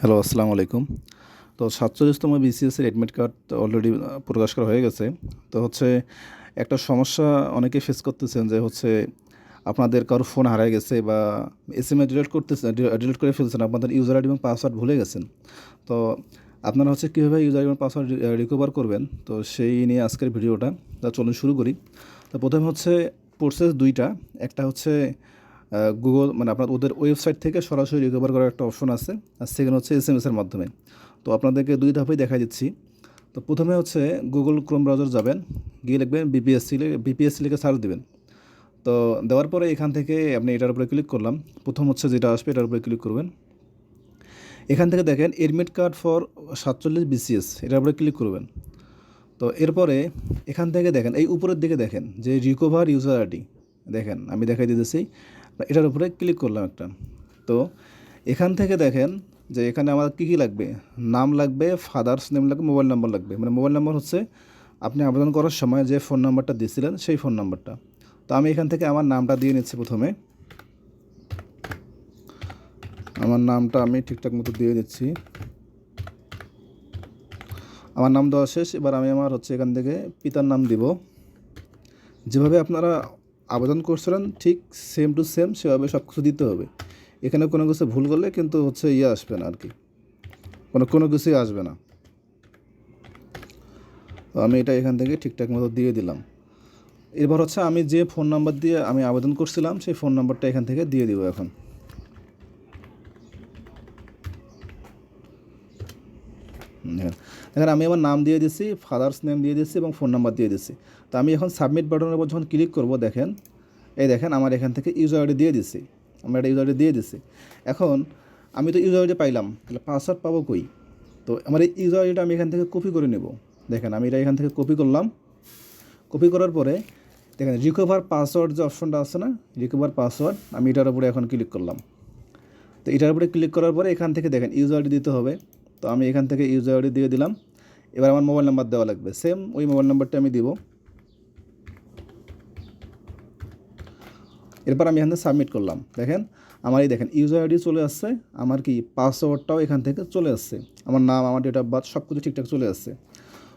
Hello আসসালামু আলাইকুম। তো সাতচল্লিশতম বিসিএসের অ্যাডমিট কার্ড অলরেডি প্রকাশ করা হয়ে গেছে। তো হচ্ছে একটা সমস্যা অনেকে ফেস করতেছেন যে হচ্ছে আপনাদের কারও ফোন হারায় গেছে বা এস এম এ ডিলিট করতেছেন ডিলিট করে ফেলছেন, আপনাদের ইউজার আইডি এবং পাসওয়ার্ড ভুলে গেছেন। তো আপনারা হচ্ছে কীভাবে ইউজার আইডি এবং পাসওয়ার্ড রিকভার করবেন? তো সেই নিয়ে আজকের ভিডিওটা, তা চলুন শুরু করি। তো প্রথমে হচ্ছে প্রসেস দুইটা। একটা হচ্ছে গুগল মানে আপনার ওদের ওয়েবসাইট থেকে সরাসরি রিকভার করার একটা অপশন আছে। আর সেখানে হচ্ছে এস এম এসের মাধ্যমে। তো আপনাদেরকে দুই ধাপেই দেখা দিচ্ছি। তো প্রথমে হচ্ছে গুগল ক্রোম ব্রাউজার যাবেন, গিয়ে লিখবেন বিপিএসসি বিপিএসসি লিখে সার্চ দেবেন। তো দেওয়ার পরে এখান থেকে আপনি এটার উপরে ক্লিক করলাম। প্রথম হচ্ছে যেটা আসবে এটার উপরে ক্লিক করবেন। এখান থেকে দেখেন এডমিট কার্ড ফর সাতচল্লিশ বিসিএস এটার উপরে ক্লিক করবেন। তো এরপরে এখান থেকে দেখেন, এই উপরের দিকে দেখেন যে রিকভার ইউজার আইডি দেখেন, আমি দেখাই দিতেছি। এটার উপরে ক্লিক করলাম একটা। তো এখান থেকে দেখেন যে এখানে আমার কী কী লাগবে? নাম লাগবে ফাদার্স নেম লাগবে মোবাইল নাম্বার লাগবে। মানে মোবাইল নাম্বার হচ্ছে আপনি আবেদন করার সময় যে ফোন নাম্বারটা দিয়েছিলেন, সেই ফোন নাম্বারটা তো আমি এখান থেকে আমার নামটা দিয়ে নিচ্ছি প্রথমে। আমার নামটা আমি ঠিকঠাক মতো দিয়ে দিচ্ছি। আমার নাম দেওয়া শেষ, এবার আমি আমার হচ্ছে এখান থেকে পিতার নাম দিব। যেভাবে আপনারা আবেদন করছিলেন, ঠিক সেম টু সেম সেভাবে সব কিছু দিতে হবে। এখানে কোনো কিছু ভুল করলে কিন্তু হচ্ছে ইয়ে আসবে না আর কি কোনো কোনো কিছুই আসবে না। তো আমি এটা এখান থেকে ঠিকঠাক মতো দিয়ে দিলাম। এরপর হচ্ছে আমি যে ফোন নাম্বার দিয়ে আমি আবেদন করছিলাম, সেই ফোন নাম্বারটা এখান থেকে দিয়ে দিব এখন। দেখেন, আমি আমার নাম দিয়ে দিচ্ছি ফাদার্স নেম দিয়ে দিচ্ছি এবং ফোন নাম্বার দিয়ে দিচ্ছি তো আমি এখন সাবমিট বাটনের উপর যখন ক্লিক করব, দেখেন, এই দেখেন, আমার এখান থেকে ইউজার আইডি দিয়ে দিচ্ছি আমরা একটা ইউজার আইডি দিয়ে দিচ্ছি এখন, আমি তো ইউজার আইডি পাইলাম, তাহলে পাসওয়ার্ড পাবো কই? তো আমার এই ইউজার আইডিটা আমি এখান থেকে কপি করে নেব। দেখেন, আমি এটা এখান থেকে কপি করলাম। কপি করার পরে, দেখেন রিকভার পাসওয়ার্ড যে অপশনটা আছে না রিকভার পাসওয়ার্ড আমি এটার উপরে এখন ক্লিক করলাম। তো এটার উপরে ক্লিক করার পরে এখান থেকে দেখেন ইউজার আইডি দিতে হবে। তো আমি এখান থেকে ইউজার আইডি দিয়ে দিলাম। এবার আমার মোবাইল নাম্বার দেওয়া লাগবে। সেম ওই মোবাইল নাম্বারটা আমি দিব। এরপর আমি এখান থেকে সাবমিট করলাম। দেখেন, আমার এই দেখেন ইউজার আইডি চলে আসছে। আমার কি পাসওয়ার্ডটাও এখান থেকে চলে আসছে। আমার নাম, আমার ডেট অফ বার্থ সব কিছু ঠিকঠাক চলে আসছে।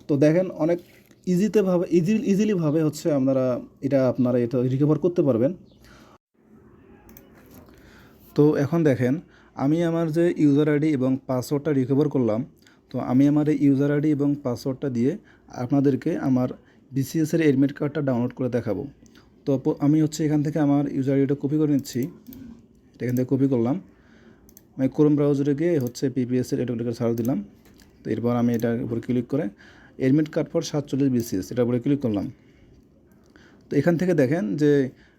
তো দেখেন, অনেক ইজিতে ভাবে ইজি ইজিলিভাবে হচ্ছে আপনারা এটা আপনারা এটা রিকভার করতে পারবেন। তো এখন দেখেন আমি আমার যে ইউজার আইডি এবং পাসওয়ার্ডটা রিকভার করলাম, তো আমি আমার এই ইউজার আইডি এবং পাসওয়ার্ডটা দিয়ে আপনাদেরকে আমার বিসিএসের এডমিট কার্ডটা ডাউনলোড করে দেখাবো। তো আমি হচ্ছে এখান থেকে আমার ইউজার আইডিটা কপি করে নিচ্ছি। এখান থেকে কপি করলাম। আমি ক্রোম ব্রাউজারে গিয়ে হচ্ছে পিপিএসের এটা ছাড় দিলাম। তো এরপর আমি এটার উপরে ক্লিক করে এডমিট কার্ড ফর সাতচল্লিশ বিসিএস এটার উপরে ক্লিক করলাম। তো এখান থেকে দেখেন যে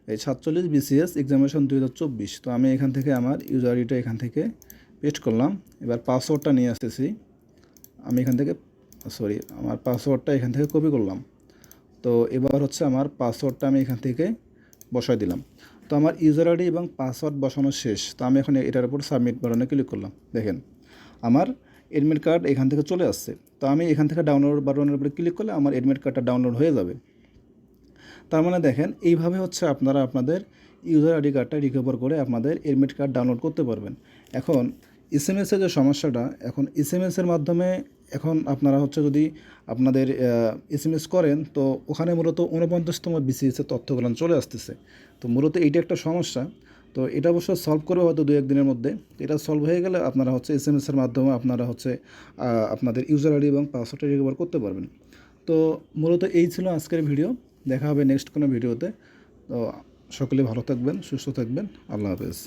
এই সাতচল্লিশ বিসিএস এক্সামিনেশন দুই হাজার চব্বিশ। তো আমি এখান থেকে আমার ইউজার আইডিটা এখান থেকে পেস্ট করলাম। এবার পাসওয়ার্ডটা নিয়ে আসতেছি। আমি এখান থেকে সরি আমার পাসওয়ার্ডটা এখান থেকে কপি করলাম। তো এবার হচ্ছে আমার পাসওয়ার্ডটা আমি এখান থেকে বসাই দিলাম। তো আমার ইউজার আইডি এবং পাসওয়ার্ড বসানো শেষ। তো আমি এখন এটার উপর সাবমিট বাটনে ক্লিক করলাম। দেখেন, আমার এডমিট কার্ড এখান থেকে চলে আসছে। তো আমি এখান থেকে ডাউনলোড বাটনের উপরে ক্লিক করলে আমার এডমিট কার্ডটা ডাউনলোড হয়ে যাবে। তার মানে দেখেন, এইভাবে হচ্ছে আপনারা আপনাদের ইউজার আইডি কার্ডটা রিকভার করে আপনাদের এডমিট কার্ড ডাউনলোড করতে পারবেন। এখন এস এম এসের যে সমস্যাটা, এখন এস এম এসের মাধ্যমে এখন আপনারা হচ্ছে যদি আপনাদের এস এম এস করেন, তো ওখানে মূলত ঊনপঞ্চাশতম বিসিএসের তথ্যগুলো চলে আসতেছে। তো মূলত এইটা একটা সমস্যা। তো এটা অবশ্য সলভ করবে হয়তো দু একদিনের মধ্যে। এটা সলভ হয়ে গেলে আপনারা হচ্ছে এস এম এসের মাধ্যমে আপনারা হচ্ছে আপনাদের ইউজার আইডি এবং পাসওয়ার্ডটা রিকভার করতে পারবেন। তো মূলত এই ছিল আজকের ভিডিও দেখা হবে নেক্সট কোনো ভিডিওতে তো সকলে ভালো থাকবেন সুস্থ থাকবেন। আল্লাহ হাফেজ।